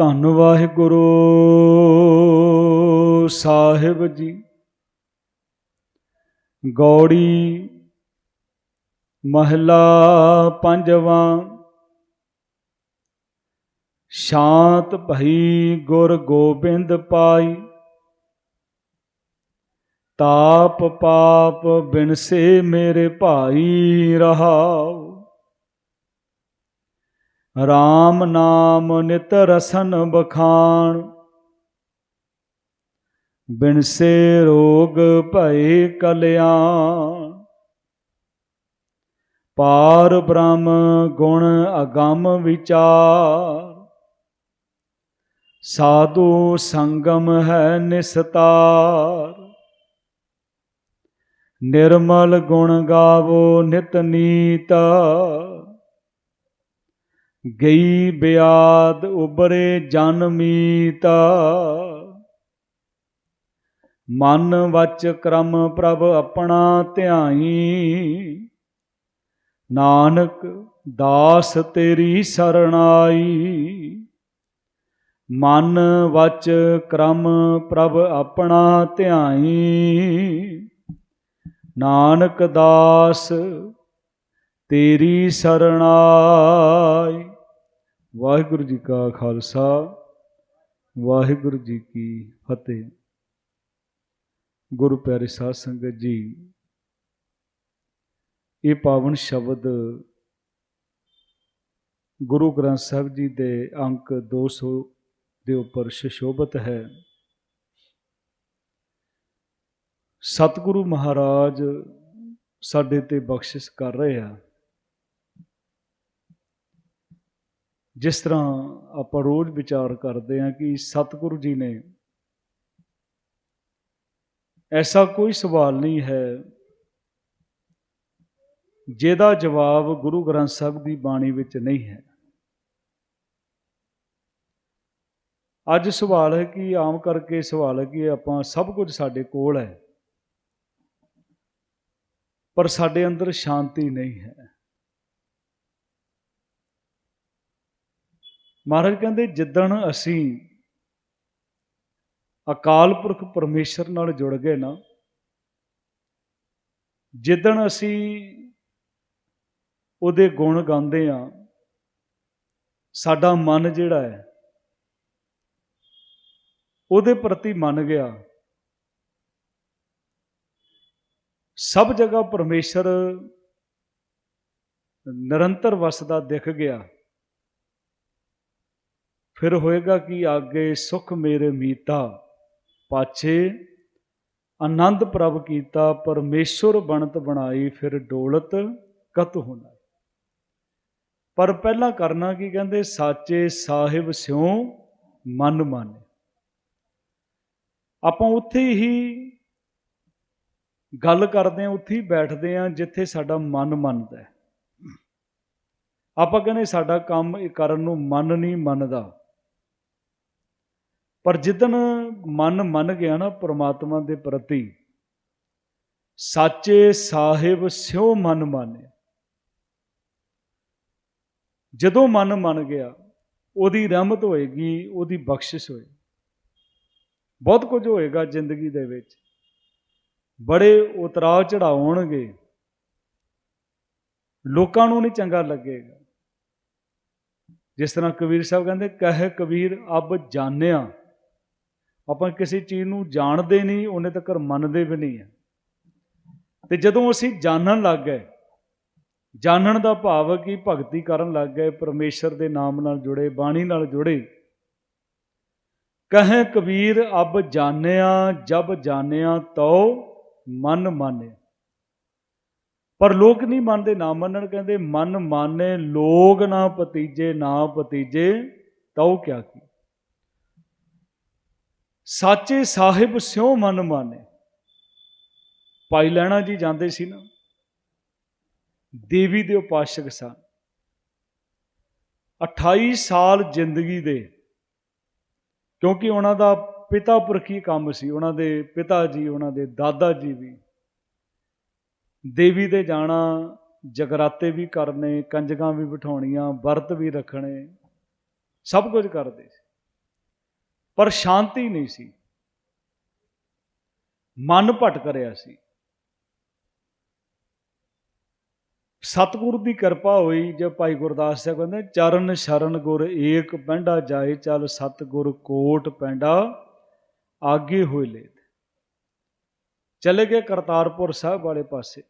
ਧੰਨ ਵਾਹਿਗੁਰੂ ਸਾਹਿਬ ਜੀ। ਗੌੜੀ ਮਹਲਾ ਪੰਜਵਾਂ। ਸ਼ਾਂਤ ਭਈ ਗੁਰ ਗੋਬਿੰਦ ਪਾਈ। ਤਾਪ ਪਾਪ ਬਿਨਸੇ ਮੇਰੇ ਭਾਈ ਰਹਾਉ। RAM ਨਾਮ ਨਿਤ ਰਸਨ ਬਖਾਨ ਬਿਨਸੇ ਰੋਗ ਭਏ ਕਲਿਆਣ। ਪਾਰ ਬ੍ਰਹਮ ਗੁਣ ਅਗੰਮ ਵਿਚਾਰ। ਸਾਧੂ ਸੰਗਮ ਹੈ ਨਿਸਤਾਰ। ਨਿਰਮਲ ਗੁਣ ਗਾਵੋ ਨਿਤ ਨੀਤ। ਗਈ ਬਿਆਦ ਉਬਰੇ ਜਨ ਮੀਤ। ਮਨ ਵਚ ਕਰਮ ਪ੍ਰਭ ਆਪਣਾ ਧਿਆਈ। ਨਾਨਕ ਦਾਸ ਤੇਰੀ ਸਰਣਾਈ। ਮਨ ਵਚ ਕਰਮ ਪ੍ਰਭ ਆਪਣਾ ਧਿਆਈ। ਨਾਨਕ ਦਾਸ ਤੇਰੀ ਸਰਣਾਈ। ਵਾਹਿਗੁਰੂ ਜੀ ਕਾ ਖਾਲਸਾ, ਵਾਹਿਗੁਰੂ ਜੀ ਕੀ ਫਤਿਹ। ਗੁਰੂ ਪਿਆਰੇ ਸਾਧ ਸੰਗਤ ਜੀ, ਇਹ ਪਾਵਨ ਸ਼ਬਦ ਗੁਰੂ ਗ੍ਰੰਥ ਸਾਹਿਬ ਜੀ ਦੇ ਅੰਕ 200 ਦੇ ਉੱਪਰ ਸ਼ਸ਼ੋਭਤ ਹੈ। ਸਤਿਗੁਰੂ ਮਹਾਰਾਜ ਸਾਡੇ ਤੇ ਬਖਸ਼ਿਸ਼ ਕਰ ਰਹੇ ਆ। ਜਿਸ ਤਰ੍ਹਾਂ ਆਪਾਂ ਰੋਜ਼ ਵਿਚਾਰ ਕਰਦੇ ਹਾਂ ਕਿ ਸਤਿਗੁਰੂ ਜੀ ਨੇ ਐਸਾ ਕੋਈ ਸਵਾਲ ਨਹੀਂ ਹੈ ਜਿਹਦਾ ਜਵਾਬ ਗੁਰੂ ਗ੍ਰੰਥ ਸਾਹਿਬ ਦੀ ਬਾਣੀ ਵਿੱਚ ਨਹੀਂ ਹੈ। ਅੱਜ ਸਵਾਲ ਹੈ ਕਿ ਆਮ ਕਰਕੇ ਸਵਾਲ ਹੈ ਕਿ ਆਪਾਂ ਸਭ ਕੁਝ ਸਾਡੇ ਕੋਲ ਹੈ, ਪਰ ਸਾਡੇ ਅੰਦਰ ਸ਼ਾਂਤੀ ਨਹੀਂ ਹੈ। ਮਹਾਰਾਜ ਕਹਿੰਦੇ, ਜਿੱਦਣ ਅਸੀਂ ਅਕਾਲ ਪੁਰਖ ਪਰਮੇਸ਼ਰ ਨਾਲ ਜੁੜ ਗਏ ਨਾ, ਜਿੱਦਣ ਅਸੀਂ ਉਹਦੇ ਗੁਣ ਗਾਉਂਦੇ ਆ ਸਾਡਾ ਮਨ ਜਿਹੜਾ ਹੈ, ਉਹਦੇ ਪ੍ਰਤੀ ਮੰਨ ਗਿਆ। ਸਭ ਜਗ੍ਹਾ ਪਰਮੇਸ਼ਰ ਨਿਰੰਤਰ ਵਸਦਾ ਦਿਖ ਗਿਆ। ਫਿਰ ਹੋਏਗਾ ਕਿ ਆਗੇ ਸੁਖ ਮੇਰੇ ਮੀਤਾ, ਪਾਛੇ ਆਨੰਦ ਪ੍ਰਭ ਕੀਤਾ, ਪਰਮੇਸ਼ਰ ਬਣਤ ਬਣਾਈ, ਫਿਰ ਡੋਲਤ ਕਤ ਹੋਣਾ ਪਰ ਪਹਿਲਾਂ ਕਰਨਾ ਕੀ ਕਹਿੰਦੇ, ਸਾਚੇ ਸਾਹਿਬ ਸਿਉ ਮਨ ਮਾਨੇ। ਆਪਾਂ ਉੱਥੇ ਹੀ ਗੱਲ ਕਰਦੇ ਹਾਂ, ਉੱਥੇ ਹੀ ਬੈਠਦੇ ਹਾਂ, ਜਿੱਥੇ ਸਾਡਾ ਮਨ ਮੰਨਦਾ ਆਪਾਂ ਕਹਿੰਦੇ ਸਾਡਾ ਕੰਮ ਕਰਨ ਨੂੰ ਮਨ ਨਹੀਂ ਮੰਨਦਾ। ਪਰ ਜਿੱਦਨ ਮਨ ਮੰਨ ਗਿਆ ਨਾ ਪ੍ਰਮਾਤਮਾ ਦੇ ਪ੍ਰਤੀ, ਸਾਚੇ ਸਾਹਿਬ ਸਿਉ ਮਨ ਮਾਨੇ ਜਦੋਂ ਮਨ ਮੰਨ ਗਿਆ, ਉਹਦੀ ਰਹਿਮਤ ਹੋਏਗੀ, ਉਹਦੀ ਬਖਸ਼ਿਸ਼ ਹੋਏਗੀ। ਬਹੁਤ ਕੁਝ ਹੋਏਗਾ ਜ਼ਿੰਦਗੀ ਦੇ ਵਿੱਚ। ਬੜੇ ਉਤਰਾਅ ਚੜਾਉਣਗੇ ਲੋਕਾਂ ਨੂੰ ਨਹੀਂ ਚੰਗਾ ਲੱਗੇਗਾ। ਜਿਸ ਤਰ੍ਹਾਂ ਕਬੀਰ ਸਾਹਿਬ ਕਹਿੰਦੇ, ਕਹੇ ਕਬੀਰ, ਅਬ ਜਾਣਿਆ। ਆਪਾਂ ਕਿਸੇ ਚੀਜ਼ ਨੂੰ ਜਾਣਦੇ ਨਹੀਂ, ਉਹਨੇ ਤੱਕ ਮੰਨਦੇ ਵੀ ਨਹੀਂ ਹੈ। ਤੇ ਜਦੋਂ ਅਸੀਂ ਜਾਣਨ ਲੱਗ ਗਏ, ਜਾਣਨ ਦਾ ਭਾਵ ਕਿ ਭਗਤੀ ਕਰਨ ਲੱਗ ਗਏ, ਪਰਮੇਸ਼ਰ ਦੇ ਨਾਮ ਨਾਲ ਜੁੜੇ, ਬਾਣੀ ਨਾਲ ਜੁੜੇ, ਕਹੇ ਕਬੀਰ, ਅਬ ਜਾਣਿਆ, ਜਬ ਜਾਣਿਆ, ਤਉ ਮਨ ਮਾਨੇ। ਪਰ ਲੋਕ ਨਹੀਂ ਮੰਨਦੇ, ਨਾ ਮੰਨਣ ਕਹਿੰਦੇ, ਮਨ ਮਾਨੇ ਲੋਗ ਨਾ ਪਤੀਜੇ ਨਾ ਪਤੀਜੇ ਤਉ ਕਿਆ ਕੀ। ਸਾਚੇ ਸਾਹਿਬ ਸਿਉ ਮਨ ਮਾਨੇ। ਭਾਈ ਲੈਣਾ ਜੀ ਜਾਂਦੇ ਸੀ ਨਾ, ਦੇਵੀ ਦੇ ਉਪਾਸ਼ਕ ਸਨ। 28 ਸਾਲ ਜ਼ਿੰਦਗੀ ਦੇ, ਕਿਉਂਕਿ ਉਹਨਾਂ ਦਾ ਪਿਤਾ ਪੁਰਖੀ ਕੰਮ ਸੀ, ਉਹਨਾਂ ਦੇ ਪਿਤਾ ਜੀ, ਉਹਨਾਂ ਦੇ ਦਾਦਾ ਜੀ ਵੀ। ਦੇਵੀ ਦੇ ਜਾਣਾ, ਜਗਰਾਤੇ ਵੀ ਕਰਨੇ, ਕੰਜਕਾਂ ਵੀ ਬਿਠਾਉਣੀਆਂ, ਵਰਤ ਵੀ ਰੱਖਣੇ, ਸਭ ਕੁਝ ਕਰਦੇ ਸੀ। ਪਰ ਸ਼ਾਂਤੀ ਨਹੀਂ ਸੀ। ਮਨ ਭਟਕ ਰਿਹਾ ਸੀ। ਸਤਿਗੁਰ ਦੀ ਕਿਰਪਾ ਹੋਈ ਜੇ ਭਾਈ ਗੁਰਦਾਸ ਸਾਹਿਬ ਕਹਿੰਦੇ, ਚਰਨ ਸ਼ਰਨ ਗੁਰ ਏਕ ਪੈਂਡਾ ਜਾਏ ਚੱਲ ਸਤਿਗੁਰ ਕੋਟ ਪੈਂਡਾ ਆਗੇ ਹੋਏ ਲੈ ਚਲੇ ਗਏ ਕਰਤਾਰਪੁਰ ਸਾਹਿਬ ਵਾਲੇ ਪਾਸੇ।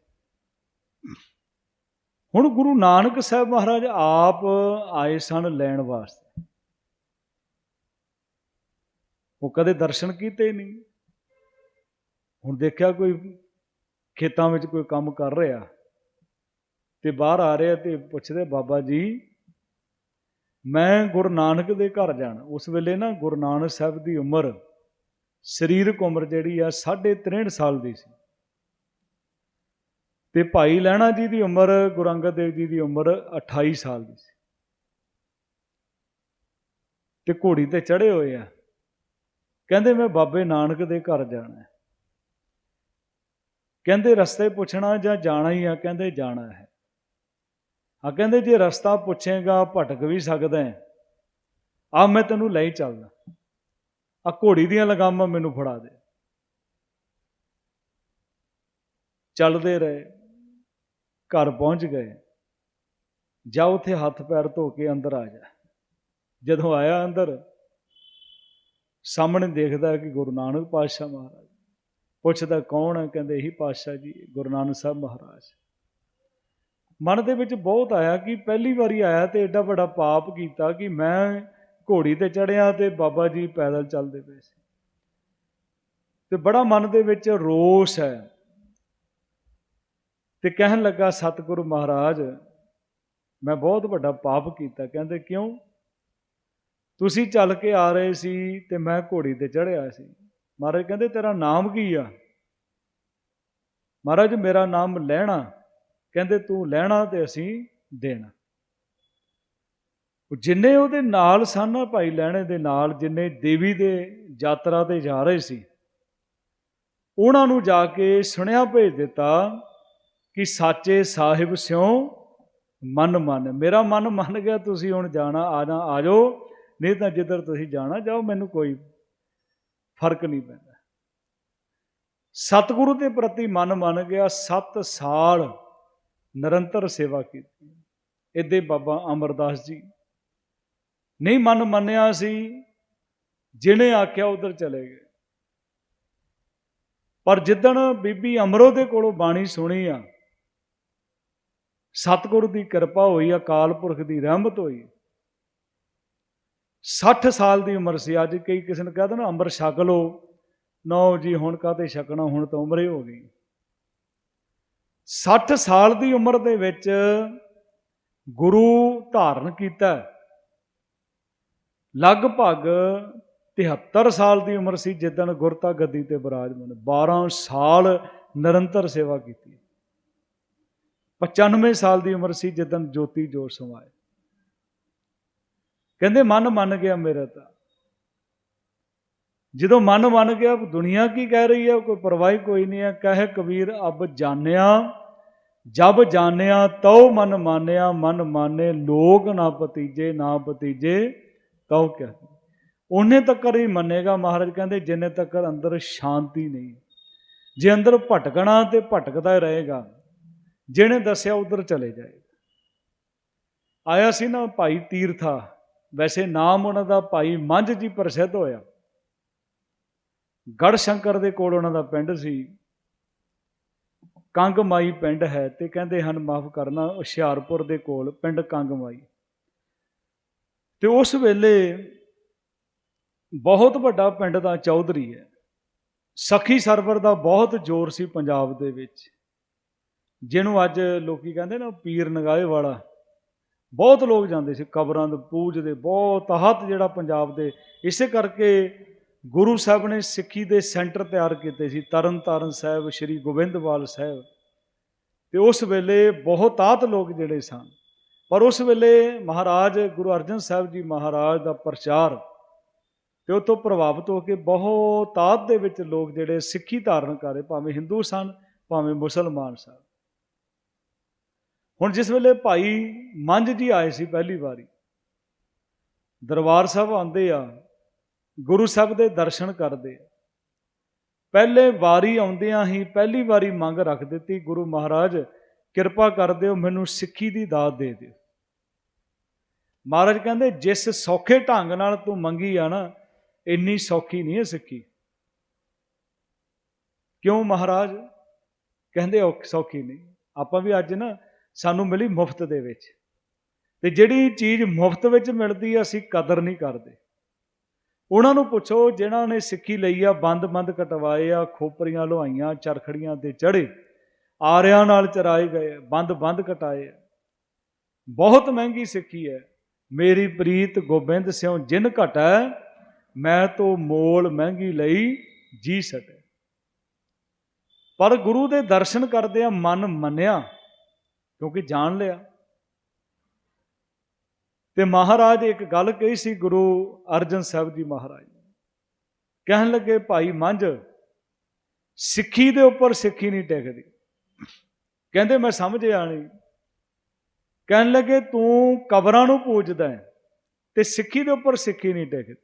ਹੁਣ ਗੁਰੂ ਨਾਨਕ ਸਾਹਿਬ ਮਹਾਰਾਜ ਆਪ ਆਏ ਸਨ ਲੈਣ ਵਾਸਤੇ। ਉਹ ਕਦੇ ਦਰਸ਼ਨ ਕੀਤੇ ਹੀ ਨਹੀਂ। ਹੁਣ ਦੇਖਿਆ ਕੋਈ ਖੇਤਾਂ ਵਿੱਚ ਕੋਈ ਕੰਮ ਕਰ ਰਿਹਾ ਤੇ ਬਾਹਰ ਆ ਰਿਹਾ ਤੇ ਪੁੱਛਦੇ, ਬਾਬਾ ਜੀ, ਮੈਂ ਗੁਰੂ ਨਾਨਕ ਦੇ ਘਰ ਜਾਣਾ। ਉਸ ਵੇਲੇ ਨਾ ਗੁਰੂ ਨਾਨਕ ਸਾਹਿਬ ਦੀ ਉਮਰ ਸਰੀਰਕ ਉਮਰ ਜਿਹੜੀ ਆ 63 ਸਾਲ ਦੀ ਸੀ। ਤੇ ਭਾਈ ਲਹਿਣਾ ਜੀ ਦੀ ਉਮਰ, ਗੁਰੂ ਅੰਗਦ ਦੇਵ ਜੀ ਦੀ ਉਮਰ 28 ਸਾਲ ਦੀ ਸੀ। ਤੇ ਘੋੜੀ ਤੇ ਚੜੇ ਹੋਏ ਆ। ਕਹਿੰਦੇ ਮੈਂ ਬਾਬੇ ਨਾਨਕ ਦੇ ਘਰ ਜਾਣਾ ਕਹਿੰਦੇ ਰਸਤੇ ਪੁੱਛਣਾ ਜਾਂ ਜਾਣਾ ਹੀ ਆ, ਕਹਿੰਦੇ ਜਾਣਾ ਹੈ। ਆ ਕਹਿੰਦੇ ਜੇ ਰਸਤਾ ਪੁੱਛੇਗਾ, ਭਟਕ ਵੀ ਸਕਦਾ ਹੈ। ਆ ਮੈਂ ਤੈਨੂੰ ਲੈ ਚੱਲਦਾ। ਆ ਘੋੜੀ ਦੀਆਂ ਲਗਾਮਾਂ ਮੈਨੂੰ ਫੜਾ ਦੇ। ਚੱਲਦੇ ਰਹੇ। ਘਰ ਪਹੁੰਚ ਗਏ। ਜਾ ਉਥੇ ਹੱਥ ਪੈਰ ਧੋ ਕੇ ਅੰਦਰ ਆ ਜਾ। ਜਦੋਂ ਆਇਆ ਅੰਦਰ ਸਾਹਮਣੇ ਦੇਖਦਾ ਕਿ ਗੁਰੂ ਨਾਨਕ ਪਾਤਸ਼ਾਹ ਮਹਾਰਾਜ। ਪੁੱਛਦਾ, ਕੌਣ ਹੈ? ਕਹਿੰਦੇ, ਇਹੀ ਪਾਤਸ਼ਾਹ ਜੀ, ਗੁਰੂ ਨਾਨਕ ਸਾਹਿਬ ਮਹਾਰਾਜ। ਮਨ ਦੇ ਵਿੱਚ ਬਹੁਤ ਆਇਆ ਕਿ ਪਹਿਲੀ ਵਾਰੀ ਆਇਆ ਤੇ ਐਡਾ ਵੱਡਾ ਪਾਪ ਕੀਤਾ ਕਿ ਮੈਂ ਘੋੜੀ ਤੇ ਚੜਿਆ ਤੇ ਬਾਬਾ ਜੀ ਪੈਦਲ ਚੱਲਦੇ ਪਏ ਸੀ। ਤੇ ਬੜਾ ਮਨ ਦੇ ਵਿੱਚ ਰੋਸ ਹੈ। ਤੇ ਕਹਿਣ ਲੱਗਾ, ਸਤਿਗੁਰੂ ਮਹਾਰਾਜ, ਮੈਂ ਬਹੁਤ ਵੱਡਾ ਪਾਪ ਕੀਤਾ। ਕਹਿੰਦੇ, ਕਿਉਂ? ਤੁਸੀਂ ਚੱਲ ਕੇ ਆ ਰਹੇ ਸੀ ਤੇ ਮੈਂ ਘੋੜੀ ਤੇ ਚੜਿਆ ਸੀ। ਮਹਾਰਾਜ ਕਹਿੰਦੇ, ਤੇਰਾ ਨਾਮ ਕੀ ਆ? ਮਹਾਰਾਜ, ਮੇਰਾ ਨਾਮ ਲੈਣਾ। ਕਹਿੰਦੇ, ਤੂੰ ਲੈਣਾ ਤੇ ਅਸੀਂ ਦੇਣਾ। ਉਹ ਜਿੰਨੇ ਉਹਦੇ ਨਾਲ ਸਨ ਭਾਈ, ਲੈਣੇ ਦੇ ਨਾਲ ਜਿੰਨੇ ਦੇਵੀ ਦੇ ਯਾਤਰਾ ਤੇ ਜਾ ਰਹੇ ਸੀ, ਉਹਨਾਂ ਨੂੰ ਜਾ ਕੇ ਸੁਣਿਆ, ਭੇਜ ਦਿੱਤਾ ਕਿ ਸਾਚੇ ਸਾਹਿਬ ਸਿਓ ਮਨ ਮਨ। ਮੇਰਾ ਮਨ ਮੰਨ ਗਿਆ, ਤੁਸੀਂ ਹੁਣ ਜਾਣਾ, ਆ ਜਾ, ਆ ਜਾਓ। ਨਹੀਂ ਤਾਂ ਜਿੱਧਰ ਤੁਸੀਂ ਜਾਣਾ, ਜਾਓ, ਮੈਨੂੰ ਕੋਈ ਫ਼ਰਕ ਨਹੀਂ ਪੈਂਦਾ। ਸਤਿਗੁਰੂ ਦੇ ਪ੍ਰਤੀ ਮਨ ਮੰਨ ਗਿਆ 7 ਸਾਲ ਨਿਰੰਤਰ ਸੇਵਾ ਕੀਤੀ। ਇਹਦੇ ਬਾਬਾ ਅਮਰਦਾਸ ਜੀ ਨਹੀਂ ਮਨ ਮੰਨਿਆ ਸੀ, ਜਿਹਨੇ ਆਖਿਆ ਉਧਰ ਚਲੇ ਗਏ। ਪਰ ਜਿੱਦਣ ਬੀਬੀ ਅਮਰੋ ਦੇ ਕੋਲੋਂ ਬਾਣੀ ਸੁਣੀ ਆ, ਸਤਿਗੁਰੂ ਦੀ ਕਿਰਪਾ ਹੋਈ, ਅਕਾਲ ਪੁਰਖ ਦੀ ਰਹਿਮਤ ਹੋਈ 60 ਸਾਲ ਦੀ ਉਮਰ ਸੀ, ਅੱਜ ਕਈ ਕਿਸੇ ਨੇ ਕਹਿੰਦਾ ਨਾ, ਅੰਮ੍ਰਿਤ ਛਕ ਲੋ ਨੋ ਜੀ ਹੁਣ ਕਾਤੇ ਛਕਣਾ, ਹੁਣ ਤਾਂ ਉਮਰ ਹੀ ਹੋ ਗਈ। 60 ਸਾਲ ਦੀ ਉਮਰ ਦੇ ਵਿੱਚ ਗੁਰੂ ਧਾਰਨ ਕੀਤਾ। ਲਗਭਗ 73 ਸਾਲ ਦੀ ਉਮਰ ਸੀ, ਜਿੱਦਣ ਗੁਰਤਾ ਗੱਦੀ ਤੇ ਬਿਰਾਜਮਾਨ 12 ਸਾਲ ਨਿਰੰਤਰ ਸੇਵਾ ਕੀਤੀ। 95 ਸਾਲ ਦੀ ਉਮਰ ਸੀ, ਜਿੱਦਣ ਜੋਤੀ ਜੋਤ ਸਮਾਏ। ਕਹਿੰਦੇ, ਮਨ ਮੰਨ ਗਿਆ ਮੇਰਾ ਤਾਂ। ਜਦੋਂ ਮਨ ਮੰਨ ਗਿਆ, ਦੁਨੀਆ ਕੀ ਕਹਿ ਰਹੀ ਹੈ ਕੋਈ ਪਰਵਾਹੀ ਕੋਈ ਨਹੀਂ ਹੈ ਕਹੇ ਕਬੀਰ, ਅਬ ਜਾਣਿਆ, ਜਬ ਜਾਣਿਆ, ਤਉ ਮਨ ਮਾਨਿਆ, ਮਨ ਮਾਨੇ ਲੋਕ ਨਾ ਪਤੀਜੇ ਨਾ ਪਤੀਜੇ ਤਉ ਕਹਿ। ਉਹਨੇ ਤੱਕ ਹੀ ਮੰਨੇਗਾ, ਮਹਾਰਾਜ ਕਹਿੰਦੇ, ਜਿੰਨੇ ਤੱਕ ਅੰਦਰ ਸ਼ਾਂਤੀ ਨਹੀਂ। ਜੇ ਅੰਦਰ ਭਟਕਣਾ ਤੇ ਭਟਕਦਾ ਰਹੇਗਾ, ਜਿਹਨੇ ਦੱਸਿਆ ਉਧਰ ਚਲੇ ਜਾਏਗਾ। ਆਇਆ ਸੀ ਨਾ ਭਾਈ ਤੀਰਥਾ ਵੈਸੇ ਨਾਮ ਉਹਨਾਂ ਦਾ ਭਾਈ ਮੰਝ ਜੀ ਪ੍ਰਸਿੱਧ ਹੋਇਆ। ਗੜ ਸ਼ੰਕਰ ਦੇ ਕੋਲ ਉਹਨਾਂ ਦਾ ਪਿੰਡ ਸੀ। ਕੰਗਮਾਈ ਪਿੰਡ ਹੈ ਤੇ ਕਹਿੰਦੇ ਹਨ, ਮਾਫ ਕਰਨਾ, ਹੁਸ਼ਿਆਰਪੁਰ ਦੇ ਕੋਲ ਪਿੰਡ ਕੰਗਮਾਈ। ਤੇ ਉਸ ਵੇਲੇ ਬਹੁਤ ਵੱਡਾ ਪਿੰਡ ਦਾ ਚੌਧਰੀ ਹੈ। ਸਖੀ ਸਰਵਰ ਦਾ ਬਹੁਤ ਜ਼ੋਰ ਸੀ ਪੰਜਾਬ ਦੇ ਵਿੱਚ, ਜਿਹਨੂੰ ਅੱਜ ਲੋਕੀ ਕਹਿੰਦੇ ਨਾ ਪੀਰ ਨਗਾਏ ਵਾਲਾ ਬਹੁਤ ਲੋਕ ਜਾਂਦੇ ਸੀ ਕਬਰਾਂ ਦੇ ਪੂਜਦੇ ਬਹੁਤ ਹੱਥ ਜਿਹੜਾ ਪੰਜਾਬ ਦੇ। ਇਸੇ ਕਰਕੇ ਗੁਰੂ ਸਾਹਿਬ ਨੇ ਸਿੱਖੀ ਦੇ ਸੈਂਟਰ ਤਿਆਰ ਕੀਤੇ ਸੀ ਤਰਨ ਤਾਰਨ ਸਾਹਿਬ, ਸ੍ਰੀ ਗੋਬਿੰਦਵਾਲ ਸਾਹਿਬ। ਤੇ ਉਸ ਵੇਲੇ ਬਹੁਤ ਆਤ ਲੋਕ ਜਿਹੜੇ ਸਨ। ਪਰ ਉਸ ਵੇਲੇ ਮਹਾਰਾਜ ਗੁਰੂ ਅਰਜਨ ਸਾਹਿਬ ਜੀ ਮਹਾਰਾਜ ਦਾ ਪ੍ਰਚਾਰ ਤੇ ਉਹ ਤੋਂ ਪ੍ਰਭਾਵਿਤ ਹੋ ਕੇ ਬਹੁਤ ਆਤ ਦੇ ਵਿੱਚ ਲੋਕ ਜਿਹੜੇ ਸਿੱਖੀ ਧਾਰਨ ਕਰੇ ਭਾਵੇਂ ਹਿੰਦੂ ਸਨ, ਭਾਵੇਂ ਮੁਸਲਮਾਨ ਸਨ। ਹੁਣ ਜਿਸ ਵੇਲੇ ਭਾਈ ਮੰਝ ਜੀ ਆਏ ਸੀ ਪਹਿਲੀ ਵਾਰੀ, ਦਰਬਾਰ ਸਾਹਿਬ ਆਉਂਦੇ ਆ, ਗੁਰੂ ਸਾਹਿਬ ਦੇ ਦਰਸ਼ਨ ਕਰਦੇ ਆ। ਪਹਿਲੇ ਵਾਰੀ ਆਉਂਦਿਆਂ ਹੀ ਪਹਿਲੀ ਵਾਰੀ ਮੰਗ ਰੱਖ ਦਿੱਤੀ, ਗੁਰੂ ਮਹਾਰਾਜ ਕਿਰਪਾ ਕਰ ਦਿਓ, ਮੈਨੂੰ ਸਿੱਖੀ ਦੀ ਦਾਤ ਦੇ ਦਿਓ। ਮਹਾਰਾਜ ਕਹਿੰਦੇ, ਜਿਸ ਸੌਖੇ ਢੰਗ ਨਾਲ ਤੂੰ ਮੰਗੀ ਆ ਨਾ, ਇੰਨੀ ਸੌਖੀ ਨਹੀਂ ਹੈ ਸਿੱਖੀ। ਕਿਉਂ ਮਹਾਰਾਜ? ਕਹਿੰਦੇ, ਔਖ- ਸੌਖੀ ਨਹੀਂ। ਆਪਾਂ ਵੀ ਅੱਜ ਨਾ ਸਾਨੂੰ ਮਿਲੀ ਮੁਫਤ ਦੇ ਵਿੱਚ। ਤੇ ਜਿਹੜੀ ਚੀਜ਼ ਮੁਫਤ ਵਿੱਚ ਮਿਲਦੀ ਆ, ਅਸੀਂ ਕਦਰ ਨਹੀਂ ਕਰਦੇ। ਉਹਨਾਂ ਨੂੰ ਪੁੱਛੋ, ਜਿਨ੍ਹਾਂ ਨੇ ਸਿੱਖੀ ਲਈ ਆ, ਬੰਦ-ਬੰਦ ਕਟਵਾਏ ਆ, ਖੋਪਰੀਆਂ ਲੁਹਾਈਆਂ, ਚਰਖੜੀਆਂ ਤੇ ਚੜੇ ਆਰਿਆਂ ਨਾਲ ਚਰਾਏ ਗਏ, ਬੰਦ-ਬੰਦ ਕਟਾਏ ਬਹੁਤ ਮਹਿੰਗੀ ਸਿੱਖੀ ਹੈ। ਮੇਰੀ ਪ੍ਰੀਤ ਗੋਬਿੰਦ ਸਿਉ, ਜਿਨ ਘਟੈ ਮੈਂ ਤੋ ਮੋਲ ਮਹਿੰਗੀ ਲਈ ਜੀ ਸਟੈ ਪਰ ਗੁਰੂ ਦੇ ਦਰਸ਼ਨ ਕਰਦੇ ਆ, ਮਨ ਮੰਨਿਆ। ਕਿਉਂਕਿ ਜਾਣ ਲਿਆ। ਤੇ ਮਹਾਰਾਜ ਇੱਕ ਗੱਲ ਕਹੀ ਸੀ ਗੁਰੂ ਅਰਜਨ ਸਾਹਿਬ ਜੀ ਮਹਾਰਾਜ ਕਹਿਣ ਲੱਗੇ, ਭਾਈ ਮੰਝ, ਸਿੱਖੀ ਦੇ ਉੱਪਰ ਸਿੱਖੀ ਨਹੀਂ ਟਿਕਦੀ। ਕਹਿੰਦੇ, ਮੈਂ ਸਮਝਿਆ ਨਹੀਂ। ਕਹਿਣ ਲੱਗੇ, ਤੂੰ ਕਬਰਾਂ ਨੂੰ ਪੂਜਦਾ ਹੈ ਤੇ ਸਿੱਖੀ ਦੇ ਉੱਪਰ ਸਿੱਖੀ ਨਹੀਂ ਟਿਕਦੀ।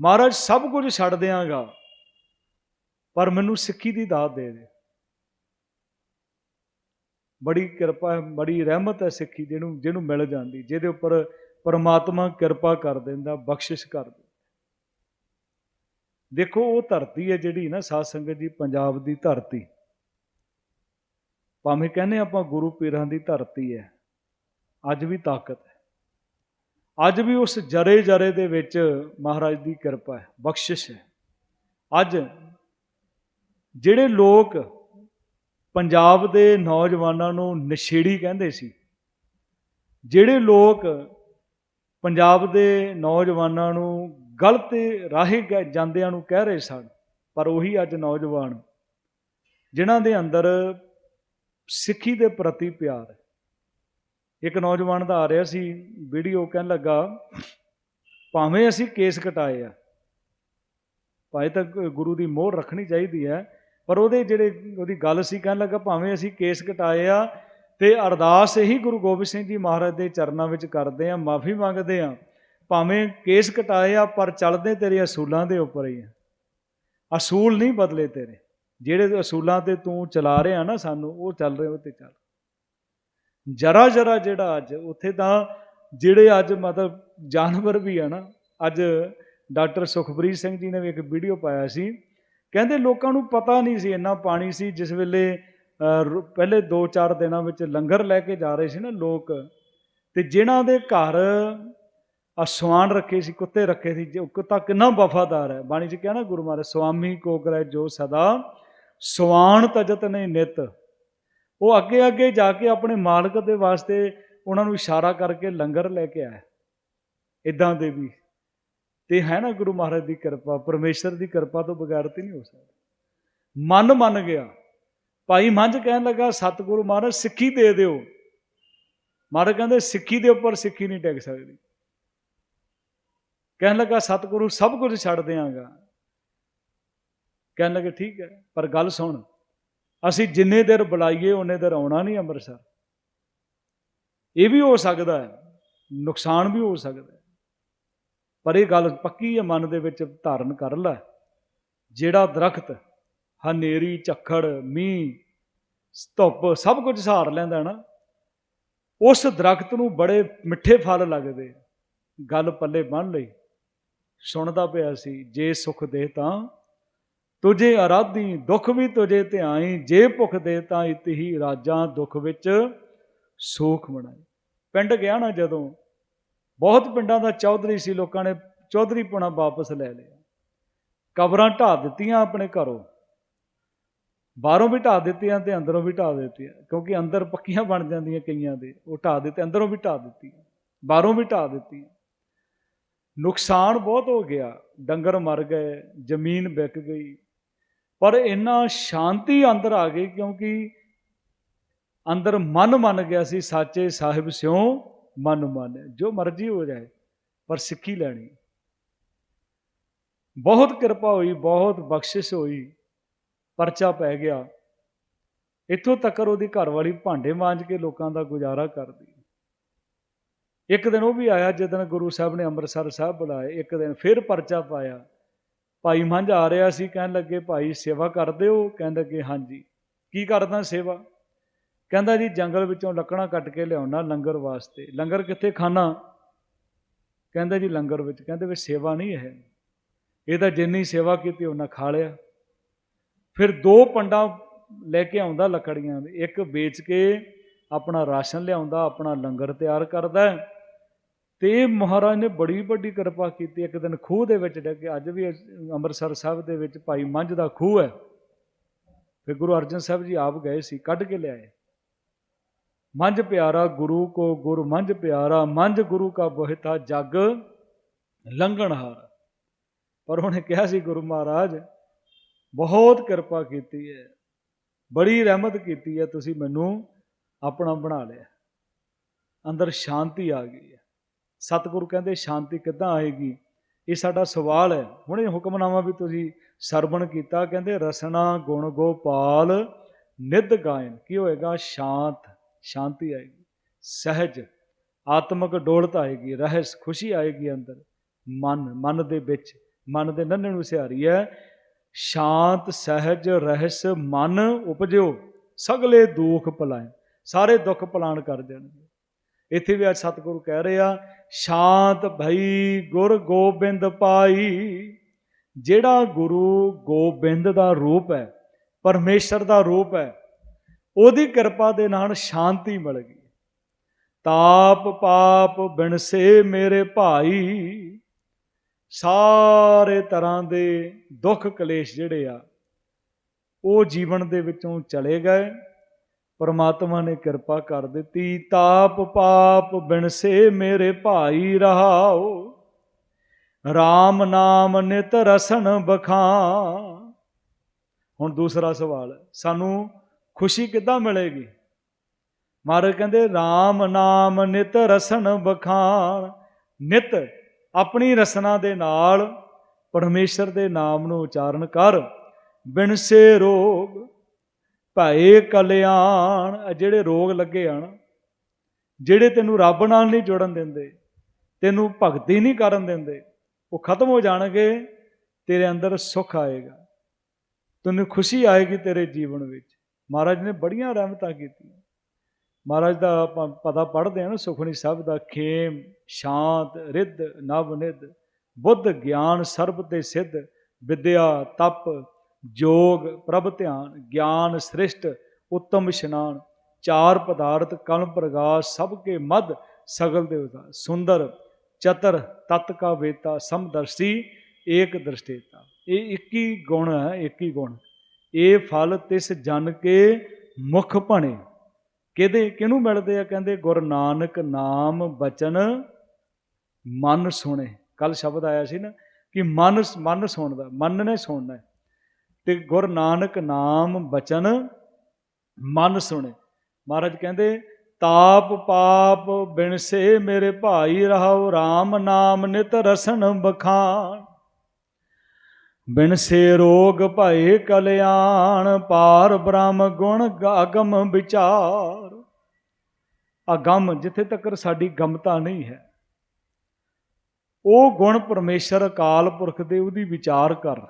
ਮਹਾਰਾਜ, ਸਭ ਕੁਝ ਛੱਡ ਦਿਆਂਗਾ, ਪਰ ਮੈਨੂੰ ਸਿੱਖੀ ਦੀ ਦਾਤ ਦੇ ਦੇ। ਬੜੀ ਕਿਰਪਾ, ਬੜੀ ਰਹਿਮਤ ਹੈ ਸਿੱਖੀ ਜਿਹਨੂੰ ਜਿਹਨੂੰ ਮਿਲ ਜਾਂਦੀ, ਜਿਹਦੇ ਉੱਪਰ ਪਰਮਾਤਮਾ ਕਿਰਪਾ ਕਰ ਦਿੰਦਾ, ਬਖਸ਼ਿਸ਼ ਕਰ ਦਿੰਦਾ। ਦੇਖੋ, ਉਹ ਧਰਤੀ ਹੈ ਜਿਹੜੀ ਨਾ ਸਾਧ ਸੰਗਤ ਜੀ, ਪੰਜਾਬ ਦੀ ਧਰਤੀ। ਭਾਵੇਂ ਕਹਿੰਦੇ ਆਪਾਂ ਗੁਰੂ ਪੀਰਾਂ ਦੀ ਧਰਤੀ ਹੈ, ਅੱਜ ਵੀ ਤਾਕਤ ਹੈ। ਅੱਜ ਵੀ ਉਸ ਜਰੇ ਜਰੇ ਦੇ ਵਿੱਚ ਮਹਾਰਾਜ ਦੀ ਕਿਰਪਾ ਹੈ, ਬਖਸ਼ਿਸ਼ ਹੈ। ਅੱਜ ਜਿਹੜੇ ਲੋਕ ਪੰਜਾਬ ਦੇ ਨੌਜਵਾਨਾਂ ਨੂੰ ਨਸ਼ੇੜੀ ਕਹਿੰਦੇ ਸੀ। ਜਿਹੜੇ ਲੋਕ ਪੰਜਾਬ ਦੇ ਨੌਜਵਾਨਾਂ ਨੂੰ ਗਲਤ ਰਾਹੇ ਗ- ਜਾਂਦਿਆਂ ਨੂੰ ਕਹਿ ਰਹੇ ਸਨ, ਪਰ ਉਹੀ ਅੱਜ ਨੌਜਵਾਨ ਜਿਨ੍ਹਾਂ ਦੇ ਅੰਦਰ ਸਿੱਖੀ ਦੇ ਪ੍ਰਤੀ ਪਿਆਰ ਹੈ। ਇੱਕ ਨੌਜਵਾਨ ਦਾ ਆ ਰਿਹਾ ਸੀ, ਵੀਡੀਓ ਕਹਿਣ ਲੱਗਾ, ਭਾਵੇਂ ਅਸੀਂ ਕੇਸ ਕਟਾਏ ਆ, ਭਾਵੇਂ ਤਾਂ ਗੁਰੂ ਦੀ ਮੋਹਰ ਰੱਖਣੀ ਚਾਹੀਦੀ ਹੈ ਪਰ ਉਹਦੇ ਜਿਹੜੇ ਉਹਦੀ ਗੱਲ ਸੀ ਕਹਿਣ ਲੱਗਾ ਭਾਵੇਂ ਅਸੀਂ ਕੇਸ ਕਟਾਏ ਆ ਤੇ ਅਰਦਾਸ ਇਹੀ ਗੁਰੂ ਗੋਬਿੰਦ ਸਿੰਘ ਜੀ ਮਹਾਰਾਜ ਦੇ ਚਰਨਾਂ ਵਿੱਚ ਕਰਦੇ ਆ, ਮਾਫੀ ਮੰਗਦੇ ਆ, ਭਾਵੇਂ ਕੇਸ ਕਟਾਏ ਆ, ਪਰ ਚੱਲਦੇ ਤੇਰੇ ਅਸੂਲਾਂ ਦੇ ਉੱਪਰ ਹੀ ਆ। ਅਸੂਲ ਨਹੀਂ ਬਦਲੇ ਤੇਰੇ। ਜਿਹੜੇ ਅਸੂਲਾਂ ਤੇ ਤੂੰ ਚਲਾ ਰਿਹਾ ਨਾ ਸਾਨੂੰ, ਉਹ ਚੱਲ ਰਹੇ ਉਹ ਤੇ ਚੱਲ। ਜਰਾ ਜਰਾ ਜਿਹੜਾ ਅੱਜ, ਉੱਥੇ ਤਾਂ ਜਿਹੜੇ ਅੱਜ ਮਤਲਬ ਜਾਨਵਰ ਵੀ ਆ ਨਾ, ਅੱਜ ਡਾਕਟਰ ਸੁਖਬਰੀਤ ਸਿੰਘ ਜੀ ਨੇ ਵੀ ਇੱਕ ਵੀਡੀਓ ਪਾਇਆ ਸੀ ਕਹਿੰਦੇ ਲੋਕਾਂ ਨੂੰ ਪਤਾ ਨਹੀਂ ਸੀ, ਇੰਨਾ ਪਾਣੀ ਸੀ, ਜਿਸ ਵੇਲੇ ਪਹਿਲੇ 2-4 ਦਿਨਾਂ ਵਿੱਚ ਲੰਗਰ ਲੈ ਕੇ ਜਾ ਰਹੇ ਸੀ ਨਾ ਲੋਕ, ਤੇ ਜਿਨ੍ਹਾਂ ਦੇ ਘਰ ਅਸਵਾਨ ਰੱਖੇ ਸੀ, ਕੁੱਤੇ ਰੱਖੇ ਸੀ, ਜੋ ਕੁੱਤਾ ਕਿੰਨਾ ਵਫਾਦਾਰ ਹੈ। ਬਾਣੀ ਚ ਕਿਹਾ ਨਾ ਗੁਰੂ ਮਹਾਰਾਜ ਸੁਆਮੀ ਕੋਕਰਾ ਜੋ ਸਦਾ, ਸਵਾਨ ਤਜਤ ਨੇ ਨਿਤ। ਉਹ ਅੱਗੇ ਅੱਗੇ ਜਾ ਕੇ ਆਪਣੇ ਮਾਲਕ ਦੇ ਵਾਸਤੇ ਉਹਨਾਂ ਨੂੰ ਇਸ਼ਾਰਾ ਕਰਕੇ ਲੰਗਰ ਲੈ ਕੇ ਆਇਆ। ਇਦਾਂ ਦੇ ਵੀ ਤੇ ਹੈ ਨਾ ਗੁਰੂ ਮਹਾਰਾਜ ਦੀ ਕਿਰਪਾ, ਪਰਮੇਸ਼ਰ ਦੀ ਕਿਰਪਾ ਤੋਂ ਬਗੈਰ ਤੇ ਨਹੀਂ ਹੋ ਸਕਦਾ। ਮਨ ਮੰਨ ਗਿਆ। ਭਾਈ ਮੰਝ ਕਹਿਣ ਲੱਗਾ, ਸਤਿਗੁਰੂ ਮਹਾਰਾਜ, ਸਿੱਖੀ ਦੇ ਦਿਓ। ਮਹਾਰਾਜ ਕਹਿੰਦੇ, ਸਿੱਖੀ ਦੇ ਉੱਪਰ ਸਿੱਖੀ ਨਹੀਂ ਟਿਕ ਸਕਦੀ। ਕਹਿਣ ਲੱਗਾ, ਸਤਿਗੁਰੂ, ਸਭ ਕੁਝ ਛੱਡ ਦਿਆਂਗਾ। ਕਹਿਣ ਲੱਗੇ, ਠੀਕ ਹੈ, ਪਰ ਗੱਲ ਸੁਣ, ਅਸੀਂ ਜਿੰਨੇ ਦੇਰ ਬੁਲਾਈਏ, ਉਹਨੇ ਦੇਰ ਆਉਣਾ ਨਹੀਂ ਅੰਮ੍ਰਿਤਸਰ। ਇਹ ਵੀ ਹੋ ਸਕਦਾ ਹੈ, ਨੁਕਸਾਨ ਵੀ ਹੋ ਸਕਦਾ ਪਰ ਇਹ ਗੱਲ ਪੱਕੀ ਹੈ, ਮਨ ਦੇ ਵਿੱਚ ਧਾਰਨ ਕਰ ਲੈ। ਜਿਹੜਾ ਦਰਖਤ, ਹਨੇਰੀ, ਝੱਖੜ, ਮੀਂਹ, ਧੁੱਪ ਸਭ ਕੁਝ ਸਹਾਰ ਲੈਂਦਾ ਨਾ, ਉਸ ਦਰਖਤ ਨੂੰ ਬੜੇ ਮਿੱਠੇ ਫਲ ਲੱਗਦੇ। ਗੱਲ ਪੱਲੇ ਬੰਨ ਲਈ। ਸੁਣਦਾ ਪਿਆ ਸੀ, ਜੇ ਸੁਖ ਦੇ ਤਾਂ ਤੁਝੇ ਅਰਾਧੀ ਦੁੱਖ ਵੀ ਤੁਝੇ ਧਿਆਈ, ਜੇ ਭੁਖ ਦੇ ਤਾਂ ਇਤ ਹੀ ਰਾਜਾਂ ਦੁੱਖ ਵਿੱਚ ਸੂਖ ਬਣਾਈ ਪਿੰਡ ਗਿਆ ਨਾ ਜਦੋਂ ਬਹੁਤ ਪਿੰਡਾਂ ਦਾ ਚੌਧਰੀ ਸੀ, ਲੋਕਾਂ ਨੇ ਚੌਧਰੀ ਪੁਣਾ ਵਾਪਸ ਲੈ ਲਿਆ। ਕਬਰਾਂ ਢਾ ਦਿੱਤੀਆਂ ਆਪਣੇ ਘਰੋਂ। ਬਾਹਰੋਂ ਵੀ ਢਾ ਦਿੱਤੀਆਂ ਤੇ ਅੰਦਰੋਂ ਵੀ ਢਾ ਦਿੱਤੀਆਂ, ਕਿਉਂਕਿ ਅੰਦਰ ਪੱਕੀਆਂ ਬਣ ਜਾਂਦੀਆਂ ਕਈਆਂ ਦੇ। ਉਹ ਢਾ ਦਿੱਤੇ, ਅੰਦਰੋਂ ਵੀ ਢਾ ਦਿੱਤੀਆਂ, ਬਾਹਰੋਂ ਵੀ ਢਾ ਦਿੱਤੀਆਂ। ਨੁਕਸਾਨ ਬਹੁਤ ਹੋ ਗਿਆ। ਡੰਗਰ ਮਰ ਗਏ, ਜ਼ਮੀਨ ਵਿਕ ਗਈ। ਪਰ ਇੰਨਾ ਸ਼ਾਂਤੀ ਅੰਦਰ ਆ ਗਈ ਕਿਉਂਕਿ ਅੰਦਰ ਮਨ ਮੰਨ ਗਿਆ ਸੀ, ਸਾਚੇ ਸਾਹਿਬ ਸਿਓ ਮਨ ਮਨ ਜੋ ਮਰਜ਼ੀ ਹੋ ਜਾਏ, ਪਰ ਸਿੱਖੀ ਲੈਣੀ। ਬਹੁਤ ਕਿਰਪਾ ਹੋਈ, ਬਹੁਤ ਬਖਸ਼ਿਸ਼ ਹੋਈ, ਪਰਚਾ ਪੈ ਗਿਆ। ਇੱਥੋਂ ਤੱਕ ਉਹਦੀ ਘਰ ਵਾਲੀ ਭਾਂਡੇ ਮਾਂਜ ਕੇ ਲੋਕਾਂ ਦਾ ਗੁਜ਼ਾਰਾ ਕਰਦੀ। ਇੱਕ ਦਿਨ ਉਹ ਵੀ ਆਇਆ ਜਦੋਂ ਗੁਰੂ ਸਾਹਿਬ ਨੇ ਅੰਮ੍ਰਿਤਸਰ ਸਾਹਿਬ ਬੁਲਾਏ ਇੱਕ ਦਿਨ ਫਿਰ ਪਰਚਾ ਪਾਇਆ। ਭਾਈ ਮੰਝ ਆ ਰਿਹਾ ਸੀ, ਕਹਿਣ ਲੱਗੇ, ਭਾਈ, ਸੇਵਾ ਕਰਦੇ ਹੋ? ਕਹਿੰਦੇ ਕਿ, ਹਾਂਜੀ। ਕੀ ਕਰਦਾ ਸੇਵਾ? ਕਹਿੰਦਾ ਜੀ, ਜੰਗਲ ਵਿੱਚੋਂ ਲੱਕੜਾਂ ਕੱਟ ਕੇ ਲਿਆਉਣਾ ਲੰਗਰ ਵਾਸਤੇ। ਲੰਗਰ ਕਿੱਥੇ ਖਾਣਾ? ਕਹਿੰਦਾ ਜੀ, ਲੰਗਰ ਵਿੱਚ। ਕਹਿੰਦੇ ਵੀ ਸੇਵਾ ਨਹੀਂ ਹੈ ਇਹ ਤਾਂ ਜਿੰਨੀ ਸੇਵਾ ਕੀਤੀ ਉਹਨਾਂ ਖਾ ਲਿਆ। ਫਿਰ ਦੋ ਪੰਡਾ ਲੈ ਕੇ ਆਉਂਦਾ ਲੱਕੜੀਆਂ ਦੇ। ਇੱਕ ਵੇਚ ਕੇ ਆਪਣਾ ਰਾਸ਼ਨ ਲਿਆਉਂਦਾ, ਆਪਣਾ ਲੰਗਰ ਤਿਆਰ ਕਰਦਾ ਹੈ। ਤੇ ਮਹਾਰਾਜ ਨੇ ਬੜੀ ਵੱਡੀ ਕਿਰਪਾ ਕੀਤੀ। ਇੱਕ ਦਿਨ ਖੂਹ ਦੇ ਵਿੱਚ ਡਿੱਗ ਅੱਜ ਵੀ ਅੰਮ੍ਰਿਤਸਰ ਸਾਹਿਬ ਦੇ ਵਿੱਚ ਭਾਈ ਮੰਝ ਦਾ ਖੂਹ ਹੈ। ਫਿਰ ਗੁਰੂ ਅਰਜਨ ਸਾਹਿਬ ਜੀ ਆਪ ਗਏ ਸੀ, ਕੱਢ ਕੇ ਲਿਆਏ। ਮੰਝ ਪਿਆਰਾ ਗੁਰੂ ਕੋ ਗੁਰ ਮੰਝ ਪਿਆਰਾ, ਮੰਝ ਗੁਰੂ ਕਾ ਬੋਹਿਤਾ ਜਗ ਲੰਘਣਹਾਰ ਪਰ ਉਹਨੇ ਕਿਹਾ ਸੀ, ਗੁਰੂ ਮਹਾਰਾਜ, ਬਹੁਤ ਕਿਰਪਾ ਕੀਤੀ ਹੈ, ਬੜੀ ਰਹਿਮਤ ਕੀਤੀ ਹੈ, ਤੁਸੀਂ ਮੈਨੂੰ ਆਪਣਾ ਬਣਾ ਲਿਆ। ਅੰਦਰ ਸ਼ਾਂਤੀ ਆ ਗਈ ਹੈ। ਸਤਿਗੁਰੂ ਕਹਿੰਦੇ, ਸ਼ਾਂਤੀ ਕਿੱਦਾਂ ਆਏਗੀ? ਇਹ ਸਾਡਾ ਸਵਾਲ ਹੈ। ਹੁਣੇ ਹੁਕਮਨਾਮਾ ਵੀ ਤੁਸੀਂ ਸਰਵਣ ਕੀਤਾ, ਕਹਿੰਦੇ, ਰਸਨਾ ਗੁਣ ਗੋਪਾਲ ਨਿੱਧ ਗਾਇਨ, ਕੀ ਹੋਏਗਾ? ਸ਼ਾਂਤ ਸ਼ਾਂਤੀ ਆਏਗੀ, ਸਹਿਜ, ਆਤਮਿਕ ਡੋਲਤ ਆਏਗੀ, ਰਹਿਸ, ਖੁਸ਼ੀ ਆਏਗੀ ਅੰਦਰ। ਮਨ ਮਨ ਦੇ ਵਿੱਚ, ਮਨ ਦੇ ਨੰਨੇ ਨੂੰ ਸਿਹਾਰੀ ਹੈ, ਸ਼ਾਂਤ, ਸਹਿਜ, ਰਹਿਸ, ਮਨ ਉਪਜਿਓ ਸਗਲੇ ਦੁੱਖ ਪਲਾਏ ਸਾਰੇ ਦੁੱਖ ਪਲਾਣ ਕਰ ਦੇਣਗੇ। ਇੱਥੇ ਵੀ ਅੱਜ ਸਤਿਗੁਰੂ ਕਹਿ ਰਹੇ ਆ, ਸ਼ਾਂਤ ਭਈ ਗੁਰ ਗੋਬਿੰਦ ਪਾਈ। ਜਿਹੜਾ ਗੁਰੂ ਗੋਬਿੰਦ ਦਾ ਰੂਪ ਹੈ, ਪਰਮੇਸ਼ਰ ਦਾ ਰੂਪ ਹੈ ਉਹਦੀ ਕਿਰਪਾ ਦੇ ਨਾਲ ਸ਼ਾਂਤੀ ਮਿਲ ਗਈ। ਤਾਪ ਪਾਪ ਬਿਨਸੇ ਮੇਰੇ ਭਾਈ, ਸਾਰੇ ਤਰ੍ਹਾਂ ਦੇ ਦੁੱਖ ਕਲੇਸ਼ ਜਿਹੜੇ ਆ, ਉਹ ਜੀਵਨ ਦੇ ਵਿੱਚੋਂ ਚਲੇ ਗਏ। ਪਰਮਾਤਮਾ ਨੇ ਕਿਰਪਾ ਕਰ ਦਿੱਤੀ। ਤਾਪ ਪਾਪ ਬਿਨਸੇ ਮੇਰੇ ਭਾਈ ਰਹਾਓ। RAM ਨਾਮ ਨਿਤ ਰਸਨ ਬਖਾਂ। ਹੁਣ ਦੂਸਰਾ ਸਵਾਲ ਸਾਨੂੰ ਖੁਸ਼ੀ ਕਿੱਦਾਂ ਮਿਲੇਗੀ? ਮਹਾਰਾਜ ਕਹਿੰਦੇ RAM ਨਾਮ ਨਿਤ ਰਸਨ ਬਖਾਨ ਨਿਤ ਆਪਣੀ ਰਸਨਾ ਦੇ ਨਾਲ ਪਰਮੇਸ਼ਰ ਦੇ ਨਾਮ ਨੂੰ ਉਚਾਰਨ ਕਰ। ਬਿਨਸੇ ਰੋਗ ਭਾਏ ਕਲਿਆਣ। ਜਿਹੜੇ ਰੋਗ ਲੱਗੇ ਹਨ, ਜਿਹੜੇ ਤੈਨੂੰ ਰੱਬ ਨਾਲ ਨਹੀਂ ਜੁੜਨ ਦਿੰਦੇ, ਤੈਨੂੰ ਭਗਤੀ ਨਹੀਂ ਕਰਨ ਦਿੰਦੇ, ਉਹ ਖਤਮ ਹੋ ਜਾਣਗੇ, ਤੇਰੇ ਅੰਦਰ ਸੁੱਖ ਆਏਗਾ। ਤੈਨੂੰ ਖੁਸ਼ੀ ਆਏਗੀ ਤੇਰੇ ਜੀਵਨ ਵਿੱਚ। ਮਹਾਰਾਜ ਨੇ ਬੜੀਆਂ ਰਹਿਮਤਾਂ ਕੀਤੀਆਂ। ਮਹਾਰਾਜ ਦਾ ਆਪਾਂ ਪਤਾ ਪੜ੍ਹਦੇ ਹਾਂ ਨਾ ਸੁਖਣੀ ਸਾਹਿਬ ਦਾ ਖੇਮ, ਸ਼ਾਂਤ, ਰਿੱਧ, ਨਵ ਨਿਧ, ਬੁੱਧ ਗਿਆਨ ਸਰਬ ਤੇ ਸਿੱਧ, ਵਿਦਿਆ ਤਪ, ਜੋਗ ਪ੍ਰਭ ਧਿਆਨ, ਗਿਆਨ ਸ੍ਰਿਸ਼ਟ, ਉੱਤਮ ਇਸ਼ਨਾਨ, ਚਾਰ ਪਦਾਰਥ, ਕਲਮ ਪ੍ਰਗਾਸ, ਸਭ ਕੇ ਮਦ ਸਗਲ ਦੇਵਤਾ, ਸੁੰਦਰ, ਚਤਰ, ਤਤ ਕਾ ਵੇਤਾ, ਸਮਦਰਸ਼ੀ, ਏਕ ਦ੍ਰਿਸ਼ਟੇਤਾ। ਇਹ 21 ਗੁਣ ਹੈ 21 ਗੁਣ। ਇਹ ਫਲ ਤਿਸ ਜਨ ਕੇ ਮੁਖ ਭਣੇ। ਕਿਹਦੇ, ਕਿਹਨੂੰ ਮਿਲਦੇ ਆ? ਕਹਿੰਦੇ, ਗੁਰੂ ਨਾਨਕ ਨਾਮ ਬਚਨ ਮਨ ਸੁਣੇ। ਕੱਲ ਸ਼ਬਦ ਆਇਆ ਸੀ ਨਾ ਕਿ ਮਨ ਮਨ ਸੁਣਦਾ, ਮਨ ਨੇ ਸੁਣਨਾ। ਹੈ। ਤੇ ਗੁਰੂ ਨਾਨਕ ਨਾਮ ਬਚਨ ਮਨ ਸੁਣੇ। ਮਹਾਰਾਜ ਕਹਿੰਦੇ, ਤਾਪ ਪਾਪ ਬਿਨਸੇ ਮੇਰੇ ਭਾਈ ਰਹਾਉ RAM ਨਾਮ ਨਿਤ ਰਸਨ ਬਖਾਨ ਬਿਨਸੇ ਰੋਗ ਭਏ ਕਲਿਆਣ, ਪਾਰ ਬ੍ਰਹਮ ਗੁਣ ਅਗਮ ਵਿਚਾਰ। ਅਗਮ ਜਿੱਥੇ ਤੱਕ ਸਾਡੀ ਗਮਤਾ ਨਹੀਂ ਹੈ, ਉਹ ਗੁਣ ਪਰਮੇਸ਼ਰ ਅਕਾਲ ਪੁਰਖ ਦੇ ਉਹਦੀ ਵਿਚਾਰ ਕਰ।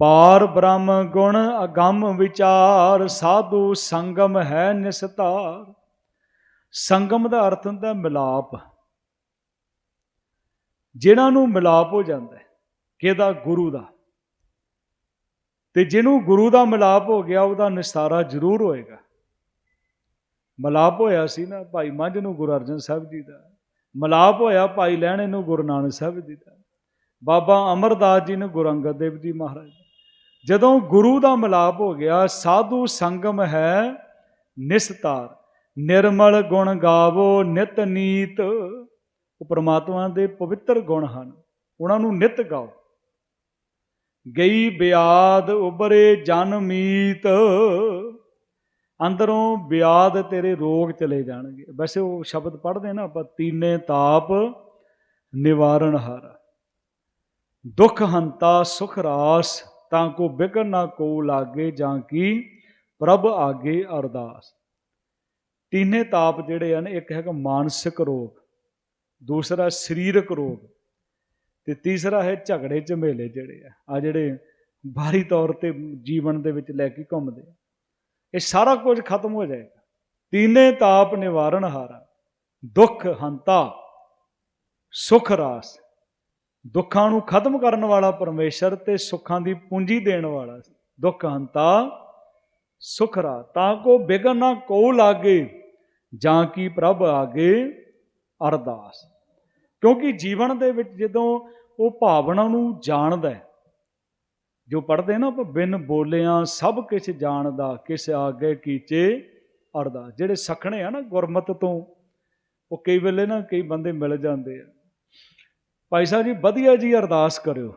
ਪਾਰ ਬ੍ਰਹਮ ਗੁਣ ਅਗਮ ਵਿਚਾਰ, ਸਾਧੂ ਸੰਗਮ ਹੈ ਨਿਸਤਾਰ। ਸੰਗਮ ਦਾ ਅਰਥ ਹੁੰਦਾ ਮਿਲਾਪ। ਜਿਹਨਾਂ ਨੂੰ ਮਿਲਾਪ ਹੋ ਜਾਂਦਾ ਕਿਹਦਾ? ਗੁਰੂ ਦਾ। ਤੇ ਜਿਹਨੂੰ ਗੁਰੂ ਦਾ ਮਿਲਾਪ ਹੋ ਗਿਆ, ਉਹਦਾ ਨਿਸਤਾਰਾ ਜ਼ਰੂਰ ਹੋਏਗਾ। ਮਿਲਾਪ ਹੋਇਆ ਸੀ ਨਾ ਭਾਈ ਮੰਝ ਨੂੰ ਗੁਰੂ ਅਰਜਨ ਸਾਹਿਬ ਜੀ ਦਾ। ਮਿਲਾਪ ਹੋਇਆ ਭਾਈ ਲਹਿਣੇ ਨੂੰ ਗੁਰੂ ਨਾਨਕ ਸਾਹਿਬ ਜੀ ਦਾ। ਬਾਬਾ ਅਮਰਦਾਸ ਜੀ ਨੂੰ ਗੁਰੂ ਅੰਗਦ ਦੇਵ ਜੀ ਮਹਾਰਾਜ। ਜਦੋਂ ਗੁਰੂ ਦਾ ਮਿਲਾਪ ਹੋ ਗਿਆ, ਸਾਧੂ ਸੰਗਮ ਹੈ ਨਿਸਤਾਰ। ਨਿਰਮਲ ਗੁਣ ਗਾਵੋ ਨਿਤ ਨੀਤ। ਉਹ ਪ੍ਰਮਾਤਮਾ ਦੇ ਪਵਿੱਤਰ ਗੁਣ ਹਨ। ਉਹਨਾਂ ਨੂੰ ਨਿਤ ਗਾਓ। ਗਈ ਬਿਆਦ ਉਬਰੇ ਜਨ ਮੀਤ। ਅੰਦਰੋਂ ਬਿਆਦ ਤੇਰੇ ਰੋਗ ਚਲੇ ਜਾਣਗੇ। ਵੈਸੇ ਉਹ ਸ਼ਬਦ ਪੜ੍ਹਦੇ ਨਾ ਆਪਾਂ, ਤੀਨੇ ਤਾਪ ਨਿਵਾਰਣ ਹਾਰ। ਦੁਖ ਹੰਤਾ ਸੁਖ ਰਾਸ, ਤਾਂ ਕੋ ਬਿਗਨ ਨਾ ਕੋ ਲਾਗੇ ਜਾਂ ਕੀ, ਪ੍ਰਭ ਆਗੇ ਅਰਦਾਸ। ਤੀਨੇ ਤਾਪ ਜਿਹੜੇ ਹਨ, ਇੱਕ ਹੈਗਾ ਮਾਨਸਿਕ ਰੋਗ, ਦੂਸਰਾ ਸਰੀਰਕ ਰੋਗ। ਤੇ ਤੀਸਰਾ ਹੈ ਝਗੜੇ ਝਮੇਲੇ ਜਿਹੜੇ ਆ ਆ ਜਿਹੜੇ ਬਾਹਰੀ ਤੌਰ ਤੇ ਜੀਵਨ ਦੇ ਵਿੱਚ ਲੈ ਕੇ ਘੁੰਮਦੇ ਆ। ਇਹ ਸਾਰਾ ਕੁਝ ਖਤਮ ਹੋ ਜਾਏਗਾ। ਤੀਨੇ ਤਾਪ ਨਿਵਾਰਨ ਹਾਰਾ, ਦੁੱਖ ਹੰਤਾ, ਸੁਖ ਰਾਸ। ਦੁੱਖਾਂ ਨੂੰ ਖਤਮ ਕਰਨ ਵਾਲਾ ਪਰਮੇਸ਼ਰ ਤੇ ਸੁੱਖਾਂ ਦੀ ਪੂੰਜੀ ਦੇਣ ਵਾਲਾ ਦੁੱਖ ਹੰਤਾ, ਸੁਖ ਰਾ ਤਾਂ ਕੋ ਬਿਗਨ ਨਾ ਕੋ ਲਾਗੇ, ਜਾਂ ਕੀ ਪ੍ਰਭ ਆਗੇ ਅਰਦਾਸ। ਕਿਉਂਕਿ ਜੀਵਨ ਦੇ ਵਿੱਚ ਜਦੋਂ ਉਹ ਭਾਵਨਾ ਨੂੰ ਜਾਣਦਾ ਹੈ, ਜੋ ਪੜਦੇ ਨਾ ਆਪਾਂ, ਬਿਨ ਬੋਲਿਆਂ ਸਭ ਕੁਝ ਜਾਣਦਾ, ਕਿਸ ਆਗੇ ਕੀਚੇ ਅਰਦਾਸ ਜਿਹੜੇ ਸਖਣੇ ਆ ਨਾ ਗੁਰਮਤ ਤੋਂ, ਉਹ ਕਈ ਵੇਲੇ ਨਾ ਕਈ ਬੰਦੇ ਮਿਲ ਜਾਂਦੇ ਆ। ਭਾਈ ਸਾਹਿਬ ਜੀ, ਵਧੀਆ ਜੀ ਅਰਦਾਸ ਕਰਿਓ।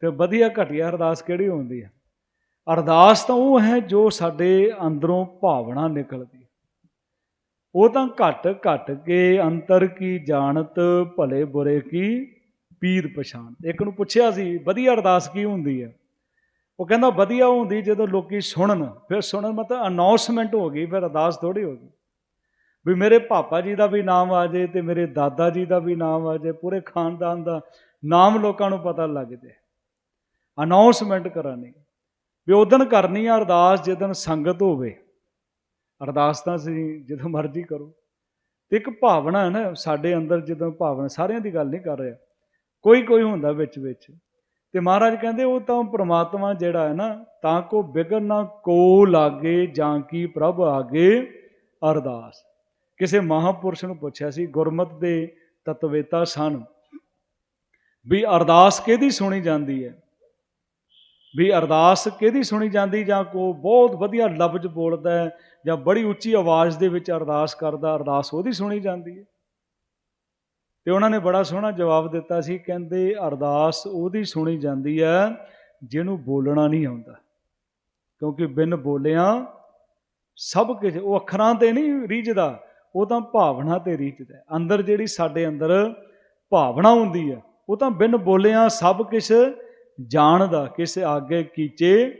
ਤੇ ਵਧੀਆ ਘਟੀਆ ਅਰਦਾਸ ਕਿਹੜੀ ਹੁੰਦੀ ਹੈ ਅਰਦਾਸ ਤਾਂ ਉਹ ਹੈ ਜੋ ਸਾਡੇ ਅੰਦਰੋਂ ਭਾਵਨਾ ਨਿਕਲਦੀ ਉਹ ਤਾਂ ਘਟ ਘਟ ਕੇ ਅੰਤਰ ਕੀ ਜਾਣਤ ਭਲੇ ਬੁਰੇ ਕੀ ਪੀਰ ਪਛਾਣ। ਇੱਕ ਨੂੰ ਪੁੱਛਿਆ ਸੀ, ਵਧੀਆ ਅਰਦਾਸ ਕੀ ਹੁੰਦੀ ਹੈ? ਉਹ ਕਹਿੰਦਾ, ਵਧੀਆ ਹੁੰਦੀ ਜਦੋਂ ਲੋਕੀ ਸੁਣਨ। ਫਿਰ ਸੁਣਨ ਮਤਲਬ ਅਨਾਉਂਸਮੈਂਟ ਹੋ ਗਈ, ਫਿਰ ਅਰਦਾਸ ਥੋੜੀ ਹੋ ਗਈ। ਵੀ ਮੇਰੇ ਪਾਪਾ ਜੀ ਦਾ ਵੀ ਨਾਮ ਆ ਜਾਏ ਤੇ ਮੇਰੇ ਦਾਦਾ ਜੀ ਦਾ ਵੀ ਨਾਮ ਆ ਜਾਏ ਪੂਰੇ ਖਾਨਦਾਨ ਦਾ ਨਾਮ ਲੋਕਾਂ ਨੂੰ ਪਤਾ ਲੱਗ ਜਾਏ ਅਨਾਉਂਸਮੈਂਟ ਕਰਾਣੀ ਵੀ ਉਦਣ ਕਰਨੀ ਆ ਅਰਦਾਸ ਜਦੋਂ ਸੰਗਤ ਹੋਵੇ। ਅਰਦਾਸ ਤਾਂ ਅਸੀਂ ਜਦੋਂ ਮਰਜ਼ੀ ਕਰੋ। ਤੇ ਇੱਕ ਭਾਵਨਾ ਹੈ ਨਾ, ਸਾਡੇ ਅੰਦਰ ਜਦੋਂ ਭਾਵਨਾ, ਸਾਰਿਆਂ ਦੀ ਗੱਲ ਨਹੀਂ ਕਰ ਰਿਹਾ। ਕੋਈ ਕੋਈ ਹੁੰਦਾ ਵਿੱਚ ਵਿੱਚ। ਤੇ ਮਹਾਰਾਜ ਕਹਿੰਦੇ, ਉਹ ਤਾਂ ਪ੍ਰਮਾਤਮਾ ਜਿਹੜਾ ਹੈ ਨਾ, ਤਾਂ ਕੋ ਬਿਗਨ ਨਾ ਕੋ ਲਾਗੇ ਜਾਂ ਕੀ ਪ੍ਰਭ ਆਗੇ ਅਰਦਾਸ। ਕਿਸੇ ਮਹਾਪੁਰਸ਼ ਨੂੰ ਪੁੱਛਿਆ ਸੀ, ਗੁਰਮਤ ਦੇ ਤਤਵੇਤਾ ਸਨ, ਵੀ ਅਰਦਾਸ ਕਿਹਦੀ ਸੁਣੀ ਜਾਂਦੀ ਹੈ? ਵੀ ਅਰਦਾਸ ਕਿਹਦੀ ਸੁਣੀ ਜਾਂਦੀ ਜਾਂ ਕੋ ਬਹੁਤ ਵਧੀਆ ਲਫ਼ਜ਼ ਬੋਲਦਾ ਹੈ ਜਾਂ ਬੜੀ ਉੱਚੀ ਆਵਾਜ਼ ਦੇ ਵਿੱਚ ਅਰਦਾਸ ਕਰਦਾ, ਅਰਦਾਸ ਉਹਦੀ ਸੁਣੀ ਜਾਂਦੀ ਹੈ। ਤੇ ਉਹਨਾਂ ਨੇ ਬੜਾ ਸੋਹਣਾ ਜਵਾਬ ਦਿੱਤਾ ਸੀ, ਕਹਿੰਦੇ ਅਰਦਾਸ ਉਹਦੀ ਸੁਣੀ ਜਾਂਦੀ ਹੈ, ਜਿਹਨੂੰ ਬੋਲਣਾ ਨਹੀਂ ਆਉਂਦਾ। ਕਿਉਂਕਿ ਬਿਨ ਬੋਲਿਆਂ ਸਭ ਕੁਝ, ਉਹ ਅੱਖਰਾਂ ਤੇ ਨਹੀਂ ਰੀਝਦਾ, ਉਹ ਤਾਂ ਭਾਵਨਾ ਤੇ ਰੀਝਦਾ ਅੰਦਰ ਜਿਹੜੀ ਸਾਡੇ ਅੰਦਰ ਭਾਵਨਾ ਹੁੰਦੀ ਹੈ, ਉਹ ਤਾਂ ਬਿਨ ਬੋਲਿਆਂ ਸਭ ਕੁਝ ਜਾਣਦਾ, ਕਿਸੇ ਆਗੇ ਕੀਚੇ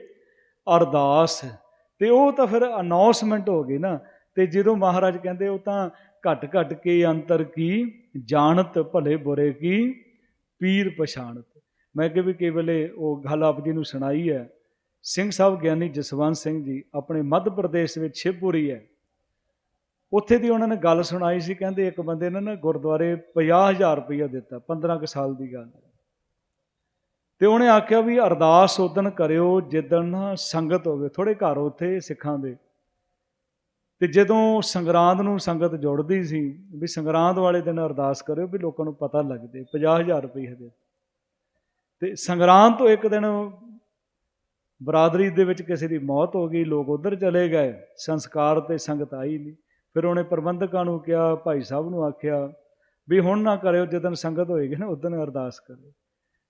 ਅਰਦਾਸ ਤੇ ਉਹ ਤਾਂ ਫਿਰ ਅਨਾਉਂਸਮੈਂਟ ਹੋ ਗਈ ਨਾ। ਤੇ ਜਦੋਂ ਮਹਾਰਾਜ ਕਹਿੰਦੇ, ਉਹ ਤਾਂ ਘਟ ਘਟ ਕੇ ਅੰਤਰ ਕੀ? ਜਾਣਤ ਭਲੇ ਬੁਰੇ ਕੀ? ਪੀਰ ਪਛਾਣਤ। ਮੈਂ ਕਿ ਵੀ ਕੇਵਲੇ ਉਹ ਗੱਲ ਆਪ ਜੀ ਨੂੰ ਸੁਣਾਈ ਹੈ। ਸਿੰਘ ਸਾਹਿਬ ਗਿਆਨੀ ਜਸਵੰਤ ਸਿੰਘ ਜੀ ਆਪਣੇ ਮੱਧ ਪ੍ਰਦੇਸ਼ ਵਿੱਚ ਸ਼ਿਵਪੁਰੀ ਹੈ। ਉੱਥੇ ਦੀ ਉਹਨਾਂ ਨੇ ਗੱਲ ਸੁਣਾਈ ਸੀ, ਕਹਿੰਦੇ ਇੱਕ ਬੰਦੇ ਨੇ ਨਾ ਗੁਰਦੁਆਰੇ 50000 ਰੁਪਇਆ ਦਿੱਤਾ 15 ਕੁ ਸਾਲ ਦੀ ਗੱਲ ਹੈ। ਤੇ ਉਹਨੇ ਆਖਿਆ ਵੀ ਅਰਦਾਸ ਉਦਣ ਕਰਿਓ ਜਿੱਦਣ ਨਾ ਸੰਗਤ ਹੋਵੇ ਥੋੜੇ ਘਰ ਉੱਥੇ ਸਿੱਖਾਂ ਦੇ। ਤੇ ਜਦੋਂ ਸੰਗਰਾਂਦ ਨੂੰ ਸੰਗਤ ਜੁੜਦੀ ਸੀ, ਵੀ ਸੰਗਰਾਂਦ ਵਾਲੇ ਦਿਨ ਅਰਦਾਸ ਕਰਿਓ ਵੀ ਲੋਕਾਂ ਨੂੰ ਪਤਾ ਲੱਗਦੇ 50000 ਰੁਪਏ ਦੇ। ਤੇ ਸੰਗਰਾਂਦ ਤੋਂ ਇੱਕ ਦਿਨ ਬਰਾਦਰੀ ਦੇ ਵਿੱਚ ਕਿਸੇ ਦੀ ਮੌਤ ਹੋ ਗਈ, ਲੋਕ ਉਧਰ ਚਲੇ ਗਏ, ਸੰਸਕਾਰ ਤੇ ਸੰਗਤ ਆਈ ਨਹੀਂ। ਫਿਰ ਉਹਨੇ ਪ੍ਰਬੰਧਕਾਂ ਨੂੰ ਕਿਹਾ, ਭਾਈ ਸਾਹਿਬ ਨੂੰ ਆਖਿਆ ਵੀ ਹੁਣ ਨਾ ਕਰਿਓ ਜਦੋਂ ਸੰਗਤ ਹੋਏਗੀ ਨਾ ਉਦੋਂ ਅਰਦਾਸ ਕਰਿਓ।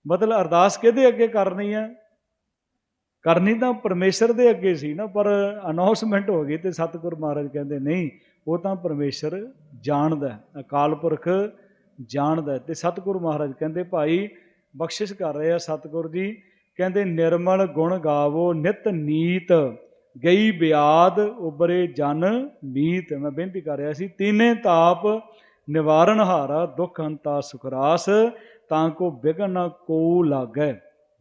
ਮਤਲਬ ਅਰਦਾਸ ਕਿਹਦੇ ਅੱਗੇ ਕਰਨੀ ਹੈ ਕਰਨੀ ਤਾਂ ਪਰਮੇਸ਼ਰ ਦੇ ਅੱਗੇ ਸੀ ਨਾ, ਪਰ ਅਨਾਉਂਸਮੈਂਟ ਹੋ ਗਈ ਤੇ ਸਤਿਗੁਰ ਮਹਾਰਾਜ ਕਹਿੰਦੇ, ਨਹੀਂ, ਉਹ ਤਾਂ ਪਰਮੇਸ਼ਰ ਜਾਣਦਾ ਅਕਾਲ ਪੁਰਖ ਜਾਣਦਾ ਹੈ। ਤੇ ਸਤਿਗੁਰ ਮਹਾਰਾਜ ਕਹਿੰਦੇ, ਭਾਈ, ਬਖਸ਼ਿਸ਼ ਕਰ ਰਹੇ ਆ ਸਤਿਗੁਰ ਜੀ। ਕਹਿੰਦੇ, ਨਿਰਮਲ ਗੁਣ ਗਾਵੋ, ਨਿਤ ਨੀਤ ਗਈ ਬਿਆਦ, ਉਬਰੇ ਜਨ ਮੀਤ। ਮੈਂ ਬੇਨਤੀ ਕਰ ਰਿਹਾ ਸੀ, ਤੀਨੇ ਤਾਪ ਨਿਵਾਰਨ ਹਾਰਾ, ਦੁਖ ਹੰਤਾ ਸੁਖਰਾਸ ਤਾਂ ਕੋ ਬਿਗਨ ਨ ਕੋ ਲਾਗੈ,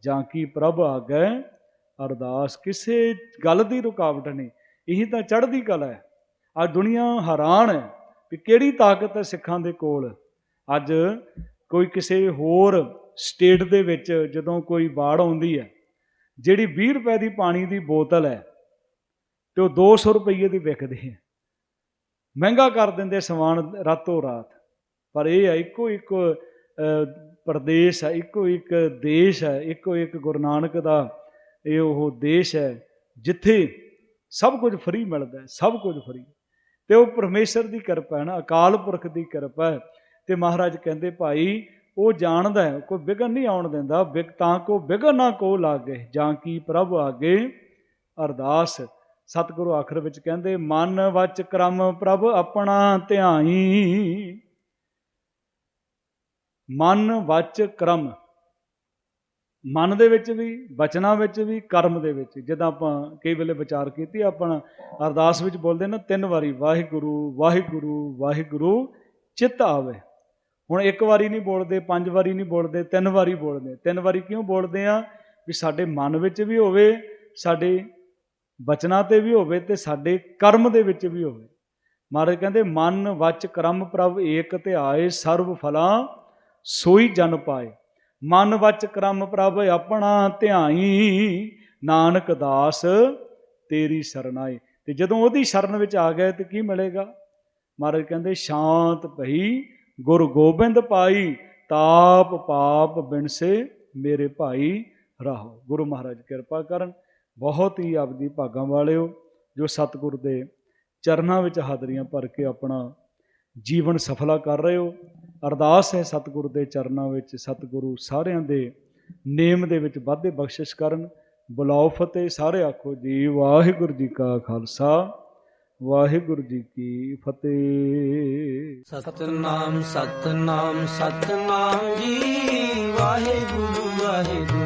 ਜਾਂ ਕੀ ਪ੍ਰਭ ਆਗੈ? ਅਰਦਾਸ, ਕਿਸੇ ਗੱਲ ਦੀ ਰੁਕਾਵਟ ਨਹੀਂ। ਇਹੀ ਤਾਂ ਚੜ੍ਹਦੀ ਕਲਾ ਹੈ। ਅੱਜ ਦੁਨੀਆ ਹੈਰਾਨ ਹੈ ਕਿ ਕਿਹੜੀ ਤਾਕਤ ਹੈ ਸਿੱਖਾਂ ਦੇ ਕੋਲ। ਅੱਜ ਕੋਈ ਕਿਸੇ ਹੋਰ ਸਟੇਟ ਦੇ ਵਿੱਚ ਜਦੋਂ ਕੋਈ ਬਾੜ ਆਉਂਦੀ ਹੈ, ਜਿਹੜੀ 20 ਰੁਪਏ ਦੀ ਪਾਣੀ ਦੀ ਬੋਤਲ ਹੈ, ਤੇ ਉਹ 200 ਰੁਪਏ ਦੀ ਵਿਕਦੀ ਹੈ। ਮਹਿੰਗਾ ਕਰ ਦਿੰਦੇ ਸਮਾਨ ਰਾਤੋਂ ਰਾਤ। ਪਰ ਇਹ ਹੈ ਇੱਕੋ ਇੱਕ ਪ੍ਰਦੇਸ਼ ਹੈ, ਇੱਕੋ ਇੱਕ ਦੇਸ਼ ਹੈ, ਇੱਕੋ ਇੱਕ ਗੁਰੂ ਨਾਨਕ ਦਾ ਇਹ ਉਹ ਦੇਸ਼ ਹੈ, ਜਿੱਥੇ ਸਭ ਕੁਝ ਫਰੀ ਮਿਲਦਾ ਹੈ, ਸਭ ਕੁਝ ਫਰੀ ਤੇ ਉਹ ਪਰਮੇਸ਼ਰ ਦੀ ਕਿਰਪਾ ਹੈ ਨਾ, ਅਕਾਲ ਪੁਰਖ ਦੀ ਕਿਰਪਾ ਹੈ। ਤੇ ਮਹਾਰਾਜ ਕਹਿੰਦੇ, ਭਾਈ, ਉਹ ਜਾਣਦਾ ਹੈ, ਕੋਈ ਵਿਗਨ ਨਹੀਂ ਆਉਣ ਦਿੰਦਾ, ਵਿਗ, ਤਾਂ ਕੋ ਵਿਗਨ ਨਾ ਕੋ ਲਾਗੇ, ਜਾਂ ਕੀ ਪ੍ਰਭ ਆਗੇ? ਅਰਦਾਸ ਸਤਿਗੁਰੂ ਆਖਰ ਵਿੱਚ ਕਹਿੰਦੇ, ਮਨ ਵਚ ਕਰਮ ਪ੍ਰਭ ਆਪਣਾ ਧਿਆਈ। ਮਨ ਵਚ ਕਰਮ। ਮਨ ਦੇ ਵਿੱਚ ਵੀ ਬਚਨਾਂ ਵਿੱਚ ਵੀ, ਕਰਮ ਦੇ ਵਿੱਚ। ਜਦੋਂ ਆਪਾਂ ਕਈ ਵੇਲੇ ਵਿਚਾਰ ਕੀਤੀ, ਆਪਾਂ ਅਰਦਾਸ ਵਿੱਚ ਬੋਲਦੇ ਨਾ, ਤਿੰਨ ਵਾਰੀ, ਵਾਹਿਗੁਰੂ ਵਾਹਿਗੁਰੂ ਵਾਹਿਗੁਰੂ, ਚਿੱਤ ਆਵੇ। ਹੁਣ ਇੱਕ ਵਾਰੀ ਨਹੀਂ ਬੋਲਦੇ, ਪੰਜ ਵਾਰੀ ਨਹੀਂ ਬੋਲਦੇ, ਤਿੰਨ ਵਾਰੀ ਬੋਲਦੇ। ਤਿੰਨ ਵਾਰੀ ਕਿਉਂ ਬੋਲਦੇ ਆ? ਵੀ ਸਾਡੇ ਮਨ ਵਿੱਚ ਵੀ ਹੋਵੇ, ਸਾਡੇ ਬਚਨਾਂ ਤੇ ਵੀ ਹੋਵੇ ਤੇ ਸਾਡੇ ਕਰਮ ਦੇ ਵਿੱਚ ਵੀ ਹੋਵੇ। ਮਹਾਰਾਜ ਕਹਿੰਦੇ, ਮਨ, ਵਚ, ਕਰਮ ਪ੍ਰਭ ਏਕ ਤੇ ਆਏ ਸਰਬ ਫਲਾਂ ਸੋਈ ਜਨ ਪਾਏ। ਮਨ ਵਚ ਕਰਮ ਪ੍ਰਭ ਆਪਣਾ ਧਿਆਈ, ਨਾਨਕ ਦਾਸ ਤੇਰੀ ਸਰਨਾਏ ਤੇ ਜਦੋਂ ਉਹਦੀ ਸ਼ਰਨ ਵਿੱਚ ਆ ਗਏ ਤੇ ਕੀ ਮਿਲੇਗਾ? ਮਹਾਰਾਜ ਕਹਿੰਦੇ, ਸ਼ਾਂਤ ਭਈ, ਗੁਰ ਗੋਬਿੰਦ ਪਾਈ, ਤਾਪ ਪਾਪ ਬਿਨਸੇ ਮੇਰੇ ਭਾਈ ਰਾਹੋ। ਗੁਰੂ ਮਹਾਰਾਜ ਕਿਰਪਾ ਕਰਨ, ਬਹੁਤ ਹੀ ਆਪਦੀ ਭਾਗਾਂ ਵਾਲਿਓ, ਜੋ ਸਤਿਗੁਰ ਦੇ ਚਰਨਾਂ ਵਿੱਚ ਹਾਜ਼ਰੀਆਂ ਭਰ ਕੇ ਆਪਣਾ ਜੀਵਨ ਸਫਲਾ ਕਰ ਰਹੇ ਹੋ। ਅਰਦਾਸ ਹੈ ਸਤਿਗੁਰੂ ਦੇ ਚਰਨਾਂ ਵਿੱਚ, ਸਤਿਗੁਰੂ ਸਾਰਿਆਂ ਦੇ ਨੇਮ ਦੇ ਵਿੱਚ ਵਾਧੇ ਬਖਸ਼ਿਸ਼ ਕਰਨ। ਬੁਲਾਓ ਫਤਿਹ, ਸਾਰੇ ਆਖੋ ਜੀ, ਵਾਹਿਗੁਰੂ ਜੀ ਕਾ ਖਾਲਸਾ, ਵਾਹਿਗੁਰੂ ਜੀ ਕੀ ਫਤਿਹ। ਸਤਨਾਮ ਸਤਨਾਮ ਸਤਨਾਮ ਜੀ, ਵਾਹਿਗੁਰੂ ਵਾਹਿਗੁਰੂ।